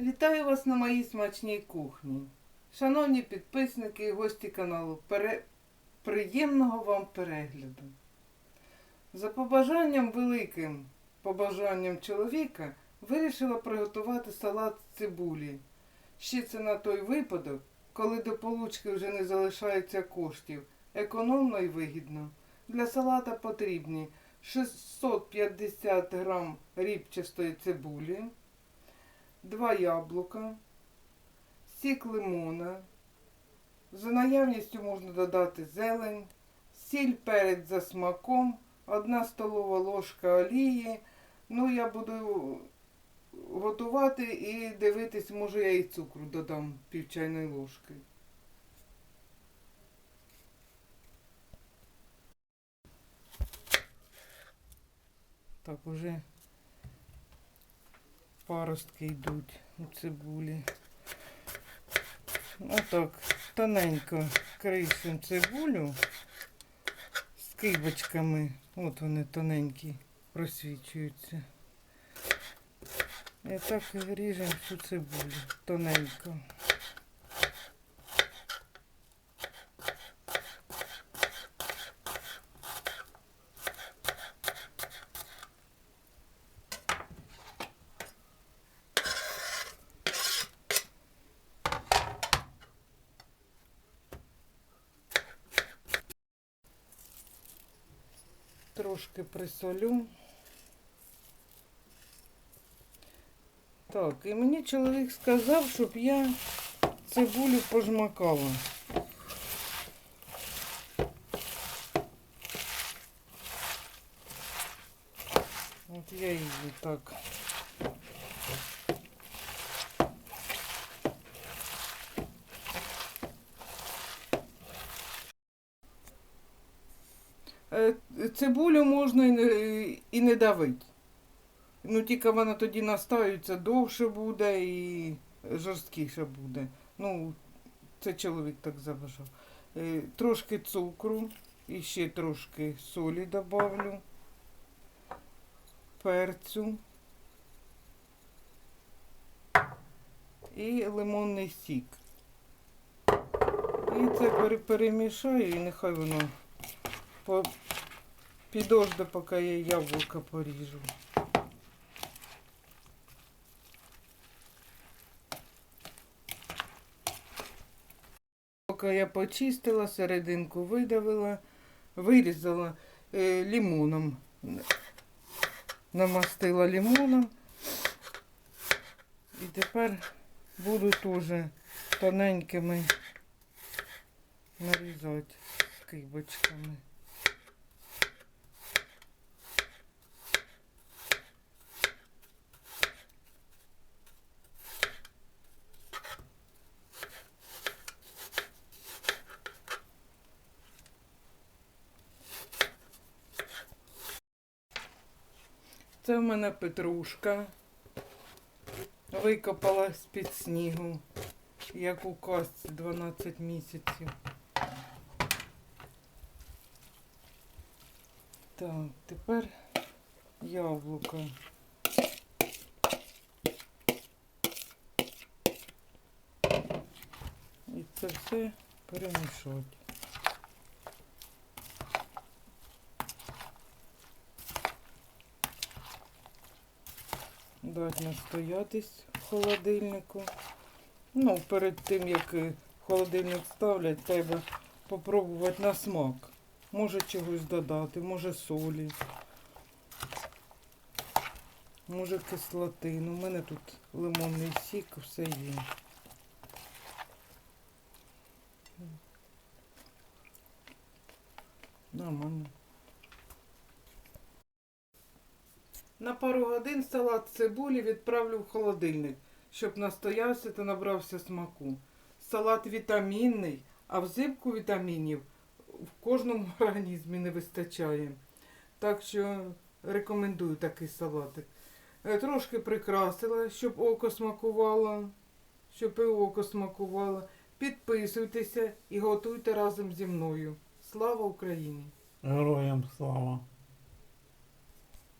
Вітаю вас на моїй смачній кухні. Шановні підписники і гості каналу, пере... приємного вам перегляду. За побажанням великим, побажанням чоловіка, вирішила приготувати салат з цибулі. Ще це на той випадок, коли до получки вже не залишається коштів. Економно і вигідно. Для салата потрібні 650 грам рібчастої цибулі, 2 яблука, сік лимона. За наявністю можна додати зелень, сіль перець за смаком, 1 столова ложка олії. Ну, я буду готувати і дивитись, може я і цукру додам пів чайної ложки. Так, уже паростки йдуть у цибулі. Отак, тоненько кришимо цибулю з кибочками. От вони тоненькі просвічуються. І так ріжемо всю цибулю тоненько. Трошки присолю. Так, і мені чоловік сказав, щоб я цибулю пожмакала. От я її так. Е, Цибулю можна і не, і не давити. Ну, тільки вона тоді настаюється, довше буде і жорсткіше буде. Ну, це чоловік так забажав. Е, Трошки цукру і ще трошки солі добавлю, перцю і лимонний сік. І це перемішаю і нехай воно підожде, поки я яблука поріжу. Поки я почистила, серединку видавила, вирізала е, лимоном. Намастила лимоном. І тепер буду теж тоненькими нарізати кибочками. Це в мене петрушка. Викопала з-під снігу, як у казці 12 місяців. Так, тепер яблука. І це все перемішати. Дати настоятись в холодильнику. Ну, перед тим, як холодильник ставлять, треба попробувати на смак. Може чогось додати, може солі, може кислоти. Ну, у мене тут лимонний сік, все є. Нормально. На пару годин салат цибулі відправлю в холодильник, щоб настоявся та набрався смаку. Салат вітамінний, а взимку вітамінів в кожному організмі не вистачає. Так що рекомендую такий салатик. Е, Трошки прикрасила, щоб око смакувало, щоб і око смакувало. Підписуйтеся і готуйте разом зі мною. Слава Україні! Героям слава.